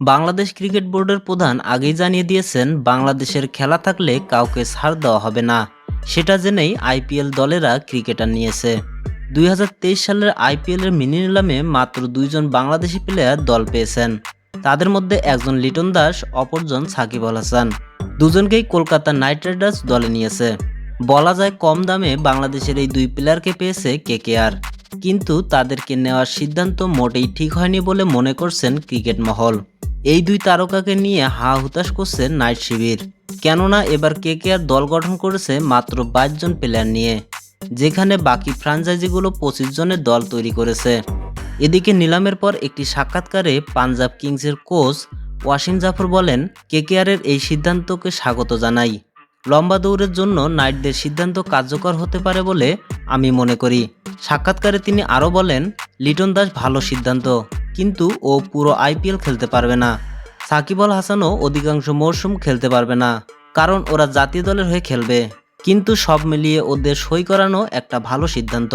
Bangladesh cricket বোর্ডের প্রধান আগেই জানিয়ে দিয়েছেন, বাংলাদেশের খেলা থাকলে কাউকে ছাড় দেওয়া হবে না। সেটা জেনেই আইপিএল দলেরা ক্রিকেটার নিয়েছে। দুই হাজার তেইশ সালের আইপিএলের মিনি নিলামে মাত্র দুইজন বাংলাদেশি প্লেয়ার দল পেয়েছেন। তাদের মধ্যে একজন লিটন দাস, অপরজন সাকিব আল হাসান। দুজনকেই কলকাতা নাইট রাইডার্স দলে নিয়েছে। বলা যায় কম দামে বাংলাদেশের এই দুই প্লেয়ারকে পেয়েছে কেকেআর। কিন্তু তাদেরকে নেওয়ার সিদ্ধান্ত মোটেই ঠিক হয়নি বলে মনে করছেন ক্রিকেট মহল। এই দুই তারকাকে নিয়ে হা হুতাশ করছে নাইট শিবির। কেননা এবার কেকেআর দল গঠন করেছে মাত্র বাইশ জন প্লেয়ার নিয়ে, যেখানে বাকি ফ্রাঞ্চাইজিগুলো পঁচিশ জনের দল তৈরি করেছে। এদিকে নিলামের পর একটি সাক্ষাৎকারে পাঞ্জাব কিংসের কোচ ওয়াসিম জাফর বলেন কেকেআরের এই সিদ্ধান্তকে স্বাগত জানাই। লম্বা দৌড়ের জন্য নাইটদের সিদ্ধান্ত কার্যকর হতে পারে বলে আমি মনে করি। সাক্ষাৎকারে তিনি আরও বলেন, লিটন দাস ভালো সিদ্ধান্ত। কিন্তু ও পুরো আইপিএল খেলতে পারবে না। সাকিব আল হাসানও অধিকাংশ মরশুম খেলতে পারবে না, কারণ ওরা জাতীয় দলের হয়ে খেলবে। কিন্তু সব মিলিয়ে ওদের সই করানো একটা ভালো সিদ্ধান্ত।